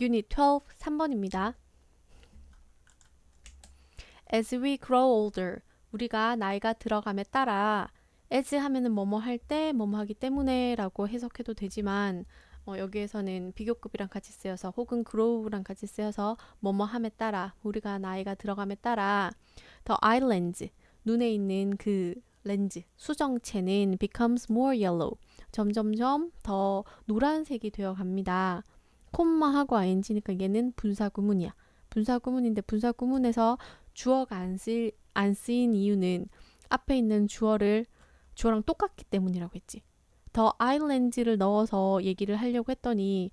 Unit 12, 3번입니다. As we grow older, 우리가 나이가 들어감에 따라 as 하면은 뭐뭐 할 때, 뭐뭐 하기 때문에 라고 해석해도 되지만 어, 여기에서는 비교급이랑 같이 쓰여서 혹은 grow랑 같이 쓰여서 뭐뭐 함에 따라 우리가 나이가 들어감에 따라 the eye lens 눈에 있는 그 렌즈 수정체는 becomes more yellow 점점점 더 노란색이 되어 갑니다. 콤마하고 ing니까 얘는 분사구문이야. 분사구문인데 분사구문에서 주어가 안, 쓰일, 안 쓰인 이유는 앞에 있는 주어를 주어랑 똑같기 때문이라고 했지. 더 아일랜드를 넣어서 얘기를 하려고 했더니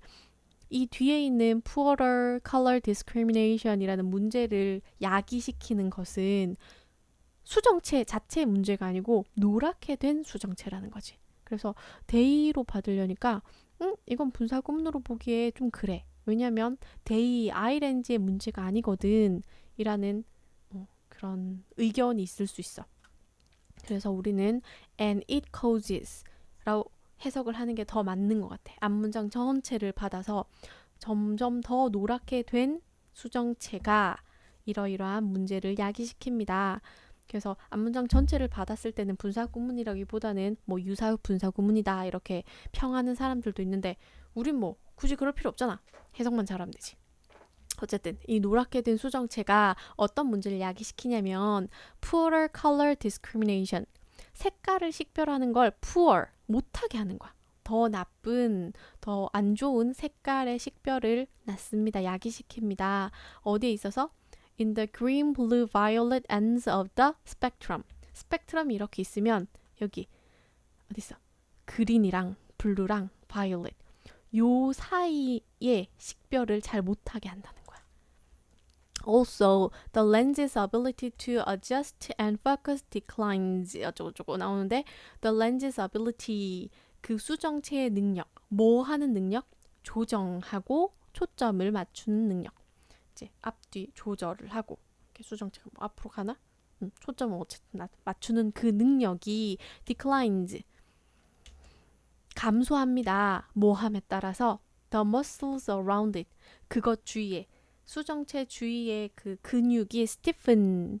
이 뒤에 있는 poorer color discrimination이라는 문제를 야기시키는 것은 수정체 자체의 문제가 아니고 노랗게 된 수정체라는 거지. 그래서 데이로 받으려니까 음, 이건 분사 구문으로 보기에 좀 그래. 왜냐면 데이 아이렌즈의 문제가 아니거든. 이라는 어, 그런 의견이 있을 수 있어. 그래서 우리는 and it causes 라고 해석을 하는 게 더 맞는 것 같아. 앞문장 전체를 받아서 점점 더 노랗게 된 수정체가 이러이러한 문제를 야기시킵니다. 그래서 앞문장 전체를 받았을 때는 분사 구문이라기보다는 뭐 유사 분사 구문이다 이렇게 평하는 사람들도 있는데 우린 뭐 굳이 그럴 필요 없잖아. 해석만 잘하면 되지. 어쨌든 이 노랗게 된 수정체가 어떤 문제를 야기시키냐면 poorer color discrimination 색깔을 식별하는 걸 poor 못하게 하는 거야. 더 나쁜, 더 안 좋은 색깔의 식별을 낳습니다. 야기시킵니다. 어디에 있어서? In the green, blue, violet ends of the spectrum. 스펙트럼이 이렇게 있으면 여기 어디 있어? 그린이랑 블루랑 바이올렛 요 사이에 식별을 잘 못하게 한다는 거야. Also, the lens's ability to adjust and focus declines. 어쩌고저쩌고 나오는데 the lens's ability 그 수정체의 능력, 뭐 하는 능력? 조정하고 초점을 맞추는 능력. 이제 앞뒤 조절을 하고 수정체가 뭐 앞으로 가나? 음, 초점을 어쨌든 나- 맞추는 그 능력이 declines 감소합니다. 모함에 따라서 the muscles around it 그것 주위에 수정체 주위의 그 근육이 stiffen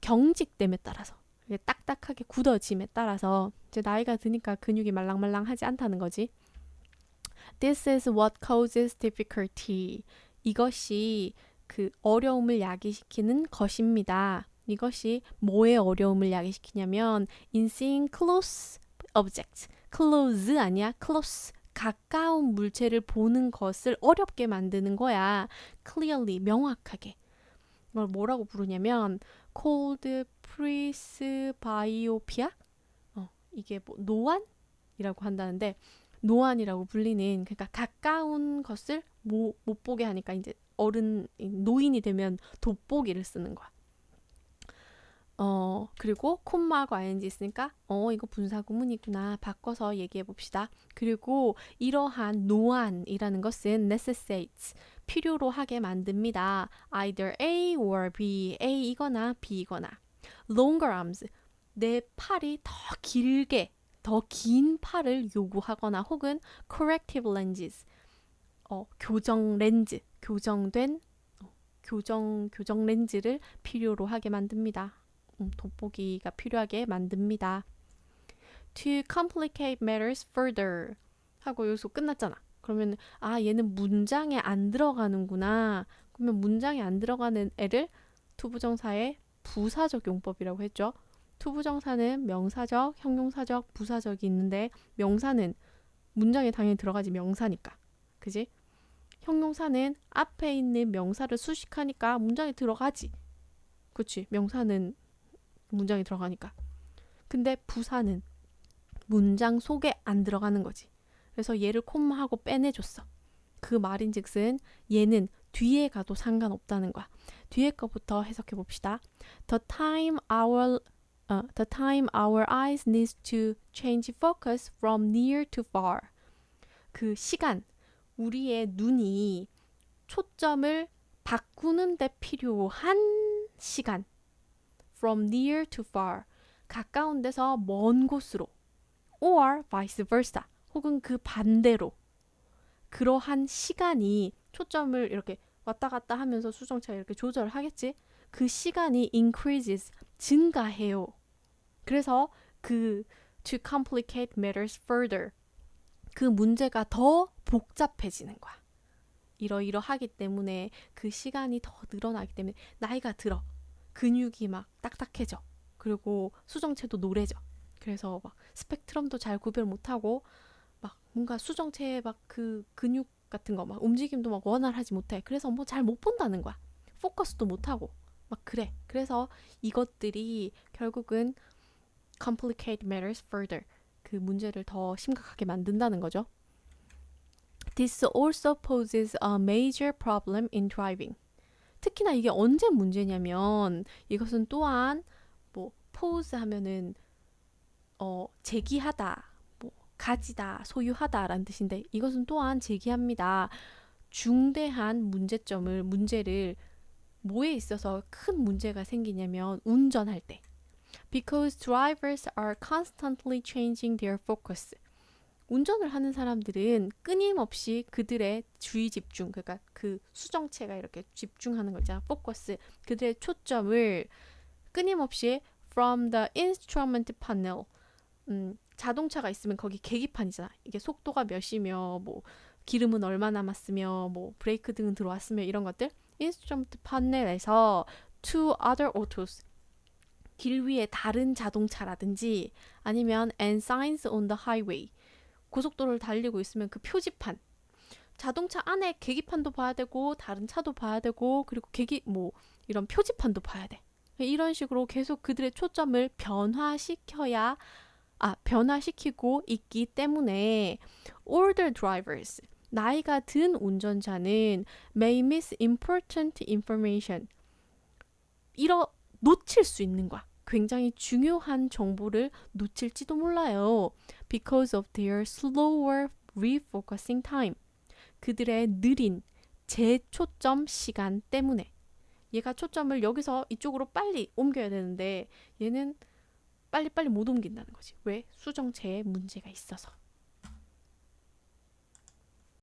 경직됨에 따라서 딱딱하게 굳어짐에 따라서 이제 나이가 드니까 근육이 말랑말랑하지 않다는 거지. This is what causes difficulty. 이것이 그 어려움을 야기시키는 것입니다. 이것이 뭐의 어려움을 야기시키냐면 in seeing close objects. close 아니야? close. 가까운 물체를 보는 것을 어렵게 만드는 거야. clearly 명확하게. 이걸 뭐라고 부르냐면 cold presbyopia? 어, 이게 뭐 노안이라고 한다는데 노안이라고 불리는 그러니까 가까운 것을 모, 못 보게 하니까 이제 어른 노인이 되면 돋보기를 쓰는 거야. 어 그리고 콤마하고 ing 있으니까 어 이거 분사 구문이구나 바꿔서 얘기해 봅시다. 그리고 이러한 노안이라는 것은 necessitates 필요로 하게 만듭니다. either A or B, A이거나 B이거나. longer arms 내 팔이 더 길게 더 긴 팔을 요구하거나 혹은 corrective lenses 어, 교정 렌즈 교정된 어, 교정 교정 렌즈를 필요로 하게 만듭니다. 음, 돋보기가 필요하게 만듭니다. To complicate matters further 하고 여기서 끝났잖아. 그러면 아 얘는 문장에 안 들어가는구나. 그러면 문장에 안 들어가는 애를 투부정사의 부사적 용법이라고 했죠. 투부정사는 명사적, 형용사적, 부사적이 있는데 명사는 문장에 당연히 들어가지 명사니까. 그지? 형용사는 앞에 있는 명사를 수식하니까 문장에 들어가지. 그치? 명사는 문장에 들어가니까. 근데 부사는 문장 속에 안 들어가는 거지. 그래서 얘를 콤마하고 빼내줬어. 그 말인즉슨 얘는 뒤에 가도 상관없다는 거야. 뒤에 거부터 해석해 봅시다. The time our 어, the time our eyes needs to change focus from near to far. 그 시간 우리의 눈이 초점을 바꾸는 데 필요한 시간. From near to far. 가까운 데서 먼 곳으로. Or vice versa. 혹은 그 반대로. 그러한 시간이 초점을 이렇게 왔다 갔다 하면서 수정체가 이렇게 조절하겠지? 그 시간이 increases 증가해요. 그래서 그 to complicate matters further. 그 문제가 더 복잡해지는 거야. 이러이러하기 때문에 그 시간이 더 늘어나기 때문에 나이가 들어. 근육이 막 딱딱해져. 그리고 수정체도 노래져. 그래서 막 스펙트럼도 잘 구별 못하고 막 뭔가 수정체의 막 그 근육 같은 거 막 움직임도 막 원활하지 못해. 그래서 뭐 잘 못 본다는 거야. 포커스도 못하고 막 그래. 그래서 이것들이 결국은 complicate matters further. 그 문제를 더 심각하게 만든다는 거죠. This also poses a major problem in driving. 특히나 이게 언제 문제냐면 이것은 또한 뭐 pose 하면은 어 제기하다, 뭐 가지다, 소유하다라는 뜻인데 이것은 또한 제기합니다. 중대한 문제점을 문제를 뭐에 있어서 큰 문제가 생기냐면 운전할 때. Because drivers are constantly changing their focus. 운전을 하는 사람들은 끊임없이 그들의 주의 집중, 그러니까 그 수정체가 이렇게 집중하는 거 있잖아, 포커스, 그들의 초점을 끊임없이 from the instrument panel, 음, 자동차가 있으면 거기 계기판이잖아. 이게 속도가 몇이며, 뭐 기름은 얼마 남았으며, 뭐 브레이크 등은 들어왔으며 이런 것들, instrument panel에서 to other autos, 길 위에 다른 자동차라든지 아니면 and signs on the highway 고속도로를 달리고 있으면 그 표지판 자동차 안에 계기판도 봐야 되고 다른 차도 봐야 되고 그리고 계기 뭐 이런 표지판도 봐야 돼 이런 식으로 계속 그들의 초점을 변화시켜야 아 변화시키고 있기 때문에 older drivers 나이가 든 운전자는 may miss important information 이러 놓칠 수 있는 거야. 굉장히 중요한 정보를 놓칠지도 몰라요. Because of their slower refocusing time. 그들의 느린 재초점 시간 때문에. 얘가 초점을 여기서 이쪽으로 빨리 옮겨야 되는데 얘는 빨리빨리 못 옮긴다는 거지. 왜? 수정체에 문제가 있어서.